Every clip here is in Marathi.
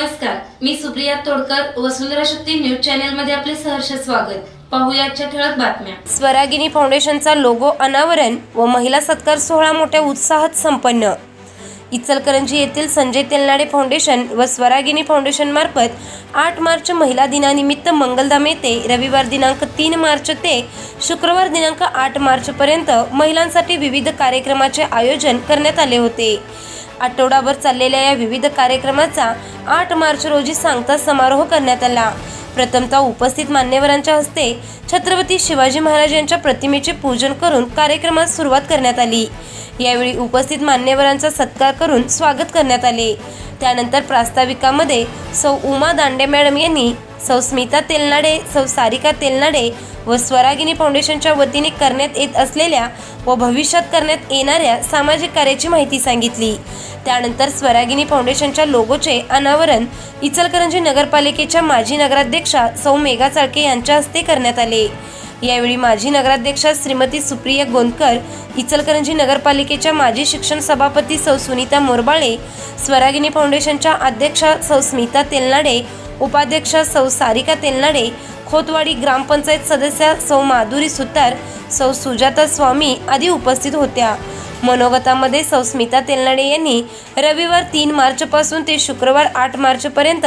नमस्कार मी सुप्रिया तोडकर वसुंधरा शक्ती न्यूज चॅनलमध्ये आपले सहर्ष स्वागत. पाहुयाच्या ठळक बातम्या. स्वरागिनी फाउंडेशनचा लोगो अनावरण व महिला सत्कार सोहळा मोठ्या उत्साहात संपन्न. इचलकरंजी येथील संजय तेलनाडे फाउंडेशन व स्वरागिनी फाउंडेशन मार्फत आठ मार्च महिला दिनानिमित्त मंगलधाम येथे रविवार दिनांक तीन मार्च ते शुक्रवार दिनांक आठ मार्चपर्यंत महिलांसाठी विविध कार्यक्रमाचे आयोजन करण्यात आले होते. आठवडाभर चाललेल्या या विविध कार्यक्रमाचा आठ मार्च रोजी सांगता समारोह करण्यात आला. प्रथमतः उपस्थित मान्यवरांच्या हस्ते छत्रपती शिवाजी महाराज यांच्या प्रतिमेचे पूजन करून कार्यक्रमास सुरुवात करण्यात आली. यावेळी उपस्थित मान्यवरांचा सत्कार करून स्वागत करण्यात आले. त्यानंतर प्रास्ताविकामध्ये सौ उमा दांडे मॅडम यांनी सौ स्मिता तेलनाडे सौ सारिका तेलनाडे व स्वरागिनी फाउंडेशनच्या वतीने करण्यात येत असलेल्या व भविष्यात करण्यात येणाऱ्या सामाजिक कार्याची माहिती सांगितली. त्यानंतर स्वरागिनी फाउंडेशनच्या लोगोचे अनावरण इचलकरंजी नगरपालिकेच्या माजी नगराध्यक्षा सौ मेघा चाळके यांच्या हस्ते करण्यात आले. यावेळी माजी नगराध्यक्षा श्रीमती सुप्रिया गोंदकर इचलकरंजी नगरपालिकेच्या माजी शिक्षण सभापती सौ सुनीता मोरबाळे स्वरागिनी फाउंडेशनच्या अध्यक्षा सौ स्मिता तेलनाडे उपाध्यक्ष सौ सारिका तेलनाडे खोतवाडी ग्रामपंचायत सदस्या सौ माधुरी सुतार सौ सुजाता स्वामी आदी उपस्थित होत्या. मनोगतामध्ये सौ स्मिता तेलनाडे यांनी रविवार तीन मार्चपासून ते शुक्रवार आठ मार्चपर्यंत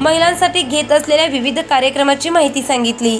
महिलांसाठी घेत असलेल्या विविध कार्यक्रमाची माहिती सांगितली.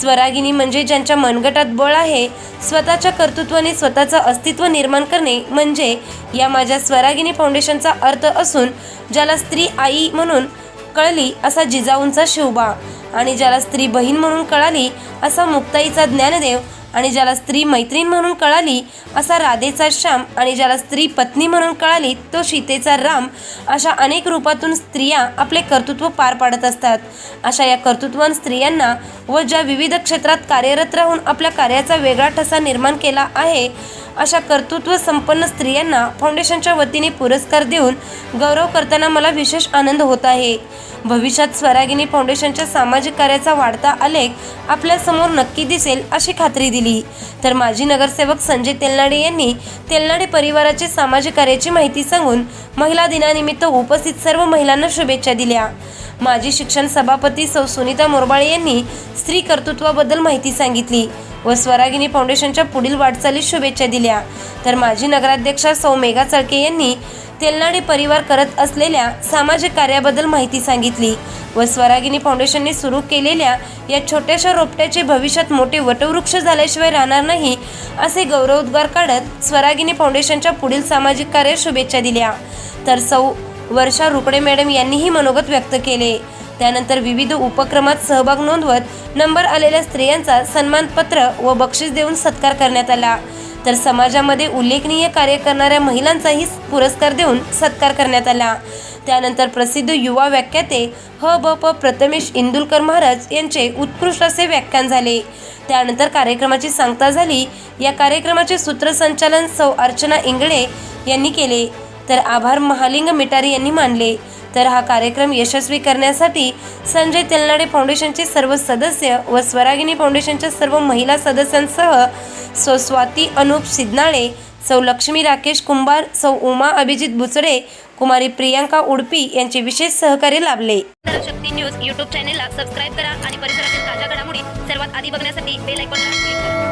स्वरागिनी म्हणजे ज्यांच्या मनगटात बळ आहे स्वतःच्या कर्तृत्वाने स्वतःचं अस्तित्व निर्माण करणे म्हणजे या माझ्या स्वरागिनी फाउंडेशनचा अर्थ असून ज्याला स्त्री आई म्हणून कळली असा जिजाऊंचा शिवबा आणि ज्याला स्त्री बहीण म्हणून कळाली असा मुक्ताईचा ज्ञानदेव. आणि ज्याला स्त्री मैत्रीण म्हणून कळाली असा राधेचा श्याम. आणि ज्याला स्त्री पत्नी म्हणून कळाली तो सीतेचा राम. अशा अनेक रूपातून स्त्रिया आपले कर्तृत्व पार पाडत असतात. अशा या कर्तृत्वान स्त्रियांना व ज्या विविध क्षेत्रात कार्यरत राहून आपल्या कार्याचा वेगळा ठसा निर्माण केला आहे अशा कर्तृत्व संपन्न स्त्रियांना फाउंडेशनच्या वतीने पुरस्कार देऊन गौरव करताना मला विशेष आनंद होत आहे. भविष्यात स्वरागिनी फाउंडेशनच्या सामाजिक कार्याचा वाढता आलेख आपल्यासमोर नक्की दिसेल अशी खात्री दिली. तर माजी नगरसेवक संजय तेलनाडे यांनी तेलनाडे परिवाराची सामाजिक कार्याची माहिती सांगून महिला दिनानिमित्त उपस्थित सर्व महिलांना शुभेच्छा दिल्या. माजी शिक्षण सभापती सौ सुनीता मोरबाळे यांनी स्त्री कर्तृत्वाबद्दल माहिती सांगितली व स्वरागिनी फाउंडेशनच्या पुढील वाटचालीस शुभेच्छा दिल्या. तर माजी नगराध्यक्षा सौ मेघा चळके यांनी तेलनाडे परिवार करत असलेल्या सामाजिक कार्याबद्दल माहिती सांगितली व स्वरागिनी फाउंडेशनने सुरू केलेल्या या छोट्याशा रोपट्याचे भविष्यात मोठे वटवृक्ष झाल्याशिवाय राहणार नाही असे गौरवोद्गार काढत स्वरागिनी फाउंडेशनच्या पुढील सामाजिक कार्य शुभेच्छा दिल्या. तर सौ वर्षा रुकडे मॅडम यांनीही मनोगत व्यक्त केले. त्यानंतर विविध उपक्रमात सहभाग नोंदवत नंबर आलेल्या स्त्रियांचा सन्मानपत्र व बक्षीस देऊन सत्कार करण्यात आला. तर समाजामध्ये उल्लेखनीय कार्य करणाऱ्या महिलांचाही पुरस्कार देऊन सत्कार करण्यात आला. त्यानंतर प्रसिद्ध युवा व्याख्याते ह ब प प्रथमेश इंदुलकर महाराज यांचे उत्कृष्ट असे व्याख्यान झाले. त्यानंतर कार्यक्रमाची सांगता झाली. या कार्यक्रमाचे सूत्रसंचालन सौ अर्चना इंगळे यांनी केले. तर आभार महालिंग मिटारी यांनी मानले. तर हा कार्यक्रम यशस्वी करण्यासाठी संजय तेलनाडे फाउंडेशनचे सर्व सदस्य व स्वरागिनी फाउंडेशनच्या सर्व महिला सदस्यांसह सौ स्वाती अनुप सिद्नाळे सौ लक्ष्मी राकेश कुंभार सौ उमा अभिजित बुचडे कुमारी प्रियांका उडपी यांचे विशेष सहकार्य लाभले. शक्ती न्यूज यूट्यूब चॅनेलला सबस्क्राईब करा आणि परिसरातील ताज्या घडामोडी सर्वात आधी बघण्यासाठी बेल आयकॉनला क्लिक करा.